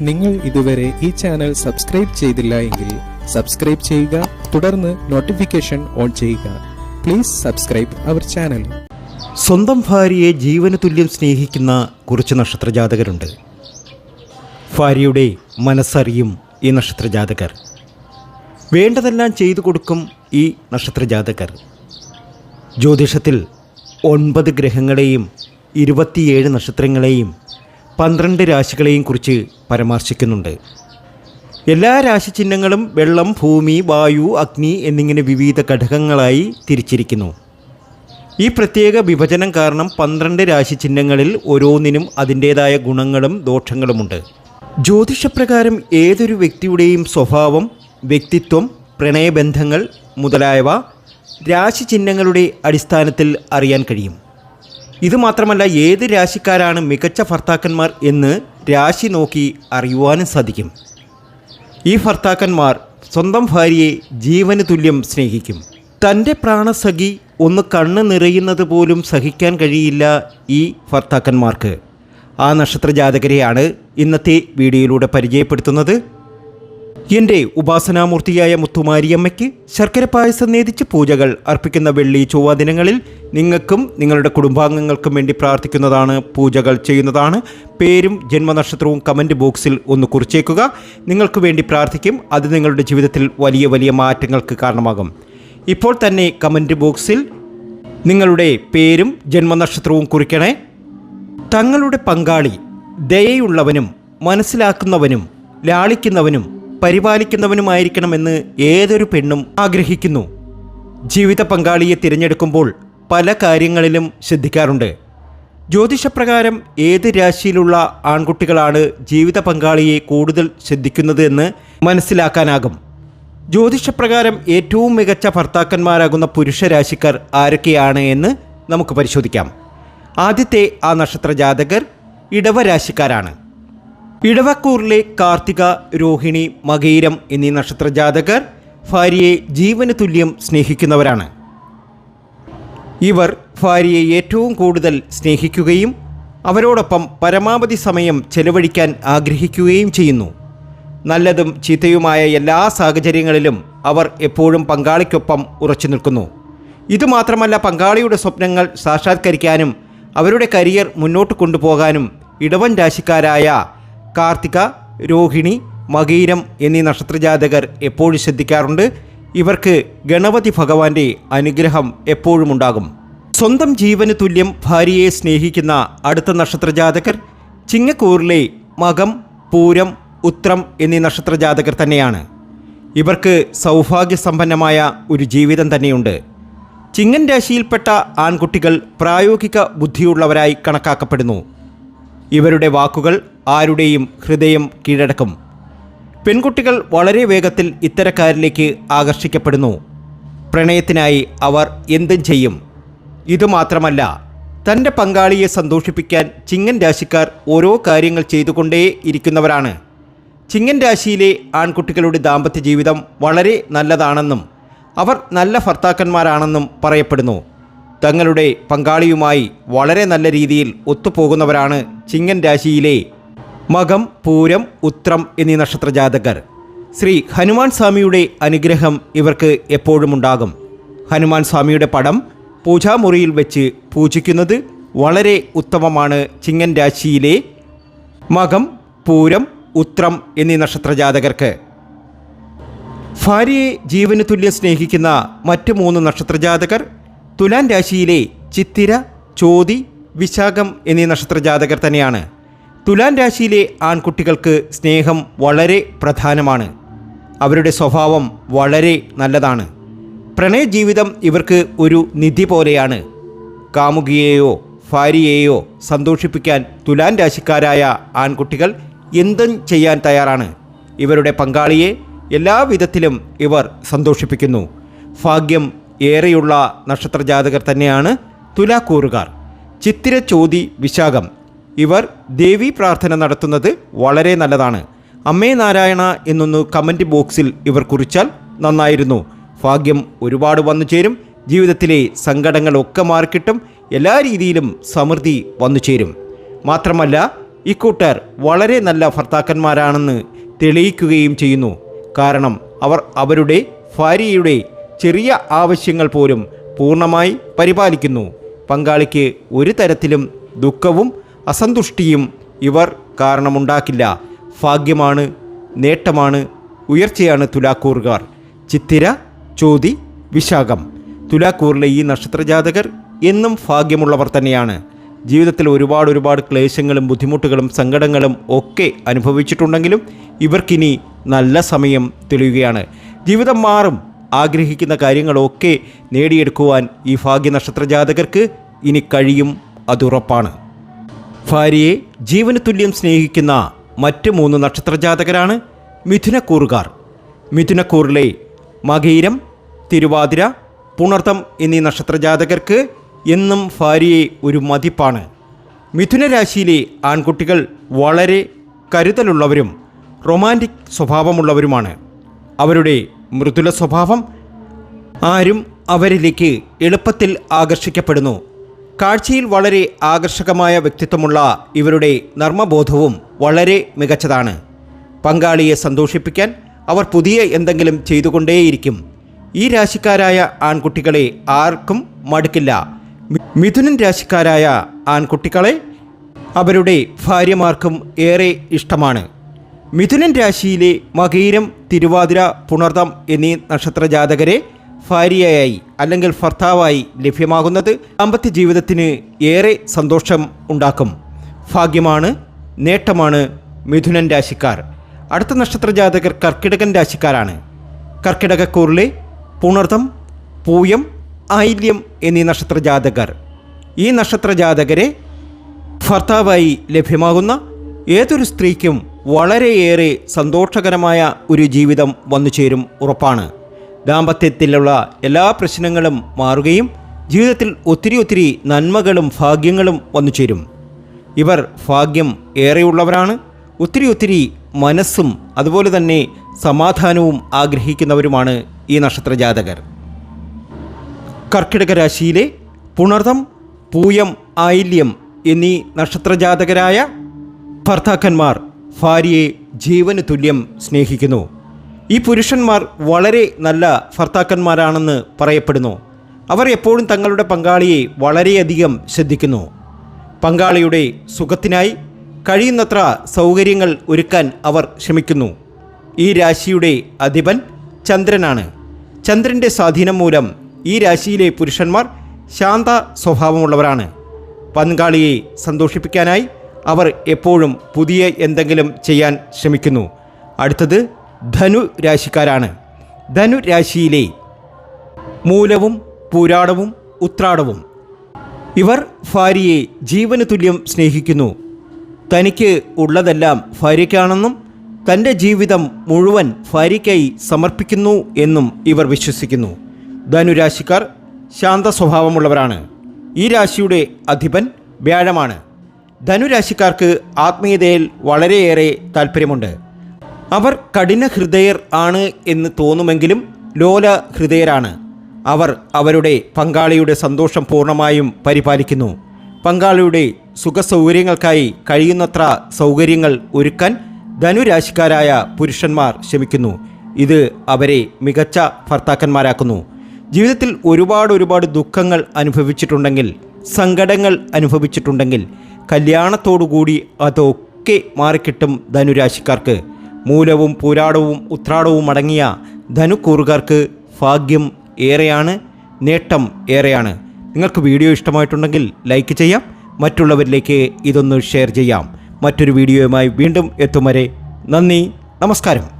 നിങ്ങൾ ഇതുവരെ ഈ ചാനൽ സബ്സ്ക്രൈബ് ചെയ്തില്ല എങ്കിൽ സബ്സ്ക്രൈബ് ചെയ്യുക തുടർന്ന് നോട്ടിഫിക്കേഷൻ ഓൺ ചെയ്യുക. പ്ലീസ് സബ്സ്ക്രൈബ് അവർ ചാനൽ സ്വന്തം ഭാര്യയെ ജീവന തുല്യം സ്നേഹിക്കുന്ന കുറച്ച് നക്ഷത്രജാതകരുണ്ട്. ഭാര്യയുടെ മനസ്സറിയും ഈ നക്ഷത്രജാതകർ. വേണ്ടതെല്ലാം ചെയ്തു കൊടുക്കും ഈ നക്ഷത്രജാതകർ. ജ്യോതിഷത്തിൽ ഒൻപത് ഗ്രഹങ്ങളെയും ഇരുപത്തിയേഴ് നക്ഷത്രങ്ങളെയും പന്ത്രണ്ട് രാശികളെയും കുറിച്ച് പരാമർശിക്കുന്നുണ്ട്. എല്ലാ രാശിചിഹ്നങ്ങളും വെള്ളം ഭൂമി വായു അഗ്നി എന്നിങ്ങനെ വിവിധ ഘടകങ്ങളായി തിരിച്ചിരിക്കുന്നു. ഈ പ്രത്യേക വിഭജനം കാരണം പന്ത്രണ്ട് രാശിചിഹ്നങ്ങളിൽ ഓരോന്നിനും അതിന്റേതായ ഗുണങ്ങളും ദോഷങ്ങളുമുണ്ട്. ജ്യോതിഷപ്രകാരം ഏതൊരു വ്യക്തിയുടെയും സ്വഭാവം വ്യക്തിത്വം പ്രണയബന്ധങ്ങൾ മുതലായവ രാശിചിഹ്നങ്ങളുടെ അടിസ്ഥാനത്തിൽ അറിയാൻ കഴിയും. ഇതുമാത്രമല്ല ഏത് രാശിക്കാരാണ് മികച്ച ഭർത്താക്കന്മാർ എന്ന് രാശി നോക്കി അറിയുവാനും സാധിക്കും. ഈ ഭർത്താക്കന്മാർ സ്വന്തം ഭാര്യയെ ജീവന് തുല്യം സ്നേഹിക്കും. തന്റെ പ്രാണസഖി ഒന്ന് കണ്ണ് നിറയുന്നത് പോലും സഹിക്കാൻ കഴിയില്ല ഈ ഭർത്താക്കന്മാർക്ക്. ആ നക്ഷത്ര ജാതകരെയാണ് ഇന്നത്തെ വീഡിയോയിലൂടെ പരിചയപ്പെടുത്തുന്നത്. എന്റെ ഉപാസനാമൂർത്തിയായ മുത്തുമാരിയമ്മയ്ക്ക് ശർക്കര പായസം നേതിച്ച് പൂജകൾ അർപ്പിക്കുന്ന വെള്ളി ചൊവ്വ ദിനങ്ങളിൽ നിങ്ങൾക്കും നിങ്ങളുടെ കുടുംബാംഗങ്ങൾക്കും വേണ്ടി പ്രാർത്ഥിക്കുന്നതാണ് പൂജകൾ ചെയ്യുന്നതാണ്. പേരും ജന്മനക്ഷത്രവും കമന്റ് ബോക്സിൽ ഒന്ന് കുറിച്ചേക്കുക. നിങ്ങൾക്ക് വേണ്ടി പ്രാർത്ഥിക്കും. അത് നിങ്ങളുടെ ജീവിതത്തിൽ വലിയ വലിയ മാറ്റങ്ങൾക്ക് കാരണമാകും. ഇപ്പോൾ തന്നെ കമന്റ് ബോക്സിൽ നിങ്ങളുടെ പേരും ജന്മനക്ഷത്രവും കുറിക്കണേ. തങ്ങളുടെ പങ്കാളി ദയയുള്ളവനും മനസ്സിലാക്കുന്നവനും ലാളിക്കുന്നവനും പരിപാലിക്കുന്നവനുമായിരിക്കണമെന്ന് ഏതൊരു പെണ്ണും ആഗ്രഹിക്കുന്നു. ജീവിത പങ്കാളിയെ തിരഞ്ഞെടുക്കുമ്പോൾ പല കാര്യങ്ങളിലും ശ്രദ്ധിക്കാറുണ്ട്. ജ്യോതിഷപ്രകാരം ഏത് രാശിയിലുള്ള ആൺകുട്ടികളാണ് ജീവിത പങ്കാളിയെ കൂടുതൽ ശ്രദ്ധിക്കുന്നത് എന്ന് മനസ്സിലാക്കാനാകും. ജ്യോതിഷപ്രകാരം ഏറ്റവും മികച്ച ഭർത്താക്കന്മാരാകുന്ന പുരുഷരാശിക്കാർ ആരൊക്കെയാണ് എന്ന് നമുക്ക് പരിശോധിക്കാം. ആദ്യത്തെ ആ നക്ഷത്ര ജാതകർ ഇടവരാശിക്കാരാണ്. ഇടവക്കൂറിലെ കാർത്തിക രോഹിണി മകീരം എന്നീ നക്ഷത്ര ജാതകർ ഭാര്യയെ ജീവന് തുല്യം സ്നേഹിക്കുന്നവരാണ്. ഇവർ ഭാര്യയെ ഏറ്റവും കൂടുതൽ സ്നേഹിക്കുകയും അവരോടൊപ്പം പരമാവധി സമയം ചെലവഴിക്കാൻ ആഗ്രഹിക്കുകയും ചെയ്യുന്നു. നല്ലതും ചീത്തയുമായ എല്ലാ സാഹചര്യങ്ങളിലും അവർ എപ്പോഴും പങ്കാളിക്കൊപ്പം ഉറച്ചു നിൽക്കുന്നു. ഇതുമാത്രമല്ല പങ്കാളിയുടെ സ്വപ്നങ്ങൾ സാക്ഷാത്കരിക്കാനും അവരുടെ കരിയർ മുന്നോട്ട് കൊണ്ടുപോകാനും ഇടവൻ രാശിക്കാരായ കാർത്തിക രോഹിണി മകീരം എന്നീ നക്ഷത്രജാതകർ എപ്പോഴും ശ്രദ്ധിക്കാറുണ്ട്. ഇവർക്ക് ഗണപതി ഭഗവാന്റെ അനുഗ്രഹം എപ്പോഴും ഉണ്ടാകും. സ്വന്തം ജീവന് തുല്യം ഭാര്യയെ സ്നേഹിക്കുന്ന അടുത്ത നക്ഷത്രജാതകർ ചിങ്ങക്കൂറിലെ മകം പൂരം ഉത്രം എന്നീ നക്ഷത്രജാതകർ തന്നെയാണ്. ഇവർക്ക് സൗഭാഗ്യസമ്പന്നമായ ഒരു ജീവിതം തന്നെയുണ്ട്. ചിങ്ങൻ രാശിയിൽപ്പെട്ട ആൺകുട്ടികൾ പ്രായോഗിക ബുദ്ധിയുള്ളവരായി കണക്കാക്കപ്പെടുന്നു. ഇവരുടെ വാക്കുകൾ ആരുടെയും ഹൃദയം കീഴടക്കും. പെൺകുട്ടികൾ വളരെ വേഗത്തിൽ ഇത്തരക്കാരിലേക്ക് ആകർഷിക്കപ്പെടുന്നു. പ്രണയത്തിനായി അവർ എന്തും ചെയ്യും. ഇതുമാത്രമല്ല തന്റെ പങ്കാളിയെ സന്തോഷിപ്പിക്കാൻ ചിങ്ങൻ രാശിക്കാർ ഓരോ കാര്യങ്ങൾ ചെയ്തുകൊണ്ടേ ഇരിക്കുന്നവരാണ്. ചിങ്ങൻ രാശിയിലെ ആൺകുട്ടികളുടെ ദാമ്പത്യ ജീവിതം വളരെ നല്ലതാണെന്നും അവർ നല്ല ഭർത്താക്കന്മാരാണെന്നും പറയപ്പെടുന്നു. തങ്ങളുടെ പങ്കാളിയുമായി വളരെ നല്ല രീതിയിൽ ഒത്തുപോകുന്നവരാണ് ചിങ്ങൻ രാശിയിലെ മകം പൂരം ഉത്രം എന്നീ നക്ഷത്ര ജാതകർ ശ്രീ ഹനുമാൻ സ്വാമിയുടെ അനുഗ്രഹം ഇവർക്ക് എപ്പോഴും ഉണ്ടാകും ഹനുമാൻ സ്വാമിയുടെ പടം പൂജാമുറിയിൽ വെച്ച് പൂജിക്കുന്നത് വളരെ ഉത്തമമാണ് ചിങ്ങൻ രാശിയിലെ മകം പൂരം ഉത്രം എന്നീ നക്ഷത്ര ജാതകർക്ക് ഭാര്യയെ ജീവന് തുല്യം സ്നേഹിക്കുന്ന മറ്റ് മൂന്ന് നക്ഷത്രജാതകർ തുലാൻ രാശിയിലെ ചിത്തിര ചോതി വിശാഖം എന്നീ നക്ഷത്ര ജാതകർ തന്നെയാണ്. തുലാൻ രാശിയിലെ ആൺകുട്ടികൾക്ക് സ്നേഹം വളരെ പ്രധാനമാണ്. അവരുടെ സ്വഭാവം വളരെ നല്ലതാണ്. പ്രണയ ജീവിതം ഇവർക്ക് ഒരു നിധി പോലെയാണ്. കാമുകിയെയോ ഭാര്യയെയോ സന്തോഷിപ്പിക്കാൻ തുലാൻ രാശിക്കാരായ ആൺകുട്ടികൾ എന്തും ചെയ്യാൻ തയ്യാറാണ്. ഇവരുടെ പങ്കാളിയെ എല്ലാവിധത്തിലും ഇവർ സന്തോഷിപ്പിക്കുന്നു. ഭാഗ്യം ഏറെയുള്ള നക്ഷത്രജാതകർ തന്നെയാണ് തുലാക്കൂറുകാർ. ചിത്തിര ചോതി വിശാഖം. ഇവർ ദേവി പ്രാർത്ഥന നടത്തുന്നത് വളരെ നല്ലതാണ്. അമ്മേ നാരായണ എന്നൊന്ന് കമന്റ് ബോക്സിൽ ഇവർ കുറിച്ചാൽ നന്നായിരുന്നു. ഭാഗ്യം ഒരുപാട് വന്നു ചേരും. ജീവിതത്തിലെ സങ്കടങ്ങളൊക്കെ മാറിക്കിട്ടും. എല്ലാ രീതിയിലും സമൃദ്ധി വന്നു ചേരും. മാത്രമല്ല ഇക്കൂട്ടർ വളരെ നല്ല ഭർത്താക്കന്മാരാണെന്ന് തെളിയിക്കുകയും ചെയ്യുന്നു. കാരണം അവർ അവരുടെ ഭാര്യയുടെ ചെറിയ ആവശ്യങ്ങൾ പോലും പൂർണമായി പരിപാലിക്കുന്നു. പങ്കാളിക്ക് ഒരു തരത്തിലും ദുഃഖവും അസന്തുഷ്ടിയും ഇവർ കാരണമുണ്ടാക്കില്ല. ഭാഗ്യമാണ് നേട്ടമാണ് ഉയർച്ചയാണ് തുലാക്കൂറുകാർ. ചിത്തിര ചോതി വിശാഖം. തുലാക്കൂറിലെ ഈ നക്ഷത്രജാതകർ എന്നും ഭാഗ്യമുള്ളവർ തന്നെയാണ്. ജീവിതത്തിൽ ഒരുപാട് ഒരുപാട് ക്ലേശങ്ങളും ബുദ്ധിമുട്ടുകളും സങ്കടങ്ങളും ഒക്കെ അനുഭവിച്ചിട്ടുണ്ടെങ്കിലും ഇവർക്കിനി നല്ല സമയം തെളിയുകയാണ്. ജീവിതം മാറും. ആഗ്രഹിക്കുന്ന കാര്യങ്ങളൊക്കെ നേടിയെടുക്കുവാൻ ഈ ഭാഗ്യനക്ഷത്ര ജാതകർക്ക് ഇനി കഴിയും അതുറപ്പാണ്. ഭാര്യയെ ജീവന് തുല്യം സ്നേഹിക്കുന്ന മറ്റ് മൂന്ന് നക്ഷത്ര ജാതകരാണ് മിഥുനക്കൂറുകാർ. മിഥുനക്കൂറിലെ മകീരം തിരുവാതിര പുണർത്തം എന്നീ നക്ഷത്ര ജാതകർക്ക് എന്നും ഭാര്യയെ ഒരു മതിപ്പാണ്. മിഥുനരാശിയിലെ ആൺകുട്ടികൾ വളരെ കരുതലുള്ളവരും റൊമാന്റിക് സ്വഭാവമുള്ളവരുമാണ്. അവരുടെ മൃദുല സ്വഭാവം ആരും അവരിലേക്ക് എളുപ്പത്തിൽ ആകർഷിക്കപ്പെടുന്നു. കാഴ്ചയിൽ വളരെ ആകർഷകമായ വ്യക്തിത്വമുള്ള ഇവരുടെ നർമ്മബോധവും വളരെ മികച്ചതാണ്. പങ്കാളിയെ സന്തോഷിപ്പിക്കാൻ അവർ പുതിയ എന്തെങ്കിലും ചെയ്തുകൊണ്ടേയിരിക്കും. ഈ രാശിക്കാരായ ആൺകുട്ടികളെ ആർക്കും മടുക്കില്ല. മിഥുനൻ രാശിക്കാരായ ആൺകുട്ടികളെ അവരുടെ ഭാര്യമാർക്കും ഏറെ ഇഷ്ടമാണ്. മിഥുനൻ രാശിയിലെ മകീരം തിരുവാതിര പുണർതം എന്നീ നക്ഷത്ര ജാതകരെ ഭാര്യയായി അല്ലെങ്കിൽ ഭർത്താവായി ലഭ്യമാകുന്നത് ദാമ്പത്യ ജീവിതത്തിന് ഏറെ സന്തോഷം ഉണ്ടാക്കും. ഭാഗ്യമാണ് നേട്ടമാണ് മിഥുനൻ രാശിക്കാർ. അടുത്ത നക്ഷത്ര ജാതകർ കർക്കിടകൻ രാശിക്കാരാണ്. കർക്കിടകക്കൂറിലെ പുണർതം പൂയം ആയില്യം എന്നീ നക്ഷത്ര ജാതകർ ഈ നക്ഷത്ര ജാതകരെ ഭർത്താവായി ലഭ്യമാകുന്ന ഏതൊരു സ്ത്രീക്കും വളരെയേറെ സന്തോഷകരമായ ഒരു ജീവിതം വന്നു ചേരും ഉറപ്പാണ്. ദാമ്പത്യത്തിലുള്ള എല്ലാ പ്രശ്നങ്ങളും മാറുകയും ജീവിതത്തിൽ ഒത്തിരി ഒത്തിരി നന്മകളും ഭാഗ്യങ്ങളും വന്നു ചേരും. ഇവർ ഭാഗ്യം ഏറെയുള്ളവരാണ്. ഒത്തിരി ഒത്തിരി മനസ്സും അതുപോലെ തന്നെ സമാധാനവും ആഗ്രഹിക്കുന്നവരുമാണ് ഈ നക്ഷത്ര ജാതകർ കർക്കിടക രാശിയിലെ പുണർതം പൂയം ആയില്യം എന്നീ നക്ഷത്രജാതകരായ ഭർത്താക്കന്മാർ ഭാര്യയെ ജീവന് തുല്യം സ്നേഹിക്കുന്നു. ഈ പുരുഷന്മാർ വളരെ നല്ല ഭർത്താക്കന്മാരാണെന്ന് പറയപ്പെടുന്നു. അവർ എപ്പോഴും തങ്ങളുടെ പങ്കാളിയെ വളരെയധികം ശ്രദ്ധിക്കുന്നു. പങ്കാളിയുടെ സുഖത്തിനായി കഴിയുന്നത്ര സൗകര്യങ്ങൾ ഒരുക്കാൻ അവർ ശ്രമിക്കുന്നു. ഈ രാശിയുടെ അധിപൻ ചന്ദ്രനാണ്. ചന്ദ്രന്റെ സ്വാധീനം മൂലം ഈ രാശിയിലെ പുരുഷന്മാർ ശാന്ത സ്വഭാവമുള്ളവരാണ്. പങ്കാളിയെ സന്തോഷിപ്പിക്കാനായി അവർ എപ്പോഴും പുതിയ എന്തെങ്കിലും ചെയ്യാൻ ശ്രമിക്കുന്നു. അടുത്തത് ധനു രാശിക്കാരാണ്. ധനു രാശിയിലെ മൂലവും പൂരാടവും ഉത്രാടവും. ഇവർ ഭാര്യയെ ജീവന് തുല്യം സ്നേഹിക്കുന്നു. തനിക്ക് ഉള്ളതെല്ലാം ഭാര്യയ്ക്കാണെന്നും തന്റെ ജീവിതം മുഴുവൻ ഭാര്യയ്ക്കായി സമർപ്പിക്കുന്നു എന്നും ഇവർ വിശ്വസിക്കുന്നു. ധനുരാശിക്കാർ ശാന്ത സ്വഭാവമുള്ളവരാണ് ഈ രാശിയുടെ അധിപൻ വ്യാഴമാണ്. ധനുരാശിക്കാർക്ക് ആത്മീയതയിൽ വളരെയേറെ താല്പര്യമുണ്ട്. അവർ കഠിന ഹൃദയർ ആണ് എന്ന് തോന്നുമെങ്കിലും ലോല ഹൃദയരാണ്. അവർ അവരുടെ പങ്കാളിയുടെ സന്തോഷം പൂർണമായും പരിപാലിക്കുന്നു. പങ്കാളിയുടെ സുഖസൗകര്യങ്ങൾക്കായി കഴിയുന്നത്ര സൗകര്യങ്ങൾ ഒരുക്കാൻ ധനുരാശിക്കാരായ പുരുഷന്മാർ ശ്രമിക്കുന്നു. ഇത് അവരെ മികച്ച ഭർത്താക്കന്മാരാക്കുന്നു. ജീവിതത്തിൽ ഒരുപാട് ഒരുപാട് ദുഃഖങ്ങൾ അനുഭവിച്ചിട്ടുണ്ടെങ്കിൽ സങ്കടങ്ങൾ അനുഭവിച്ചിട്ടുണ്ടെങ്കിൽ കല്യാണത്തോടുകൂടി അതൊക്കെ മാറിക്കിട്ടും ധനുരാശിക്കാർക്ക്. മൂലവും പൂരാടവും ഉത്രാടവും അടങ്ങിയ ധനുക്കൂറുകാർക്ക് ഭാഗ്യം ഏറെയാണ് നേട്ടം ഏറെയാണ്. നിങ്ങൾക്ക് വീഡിയോ ഇഷ്ടമായിട്ടുണ്ടെങ്കിൽ ലൈക്ക് ചെയ്യാം. മറ്റുള്ളവരിലേക്ക് ഇതൊന്ന് ഷെയർ ചെയ്യാം. മറ്റൊരു വീഡിയോയുമായി വീണ്ടും എത്തും വരെ നന്ദി നമസ്കാരം.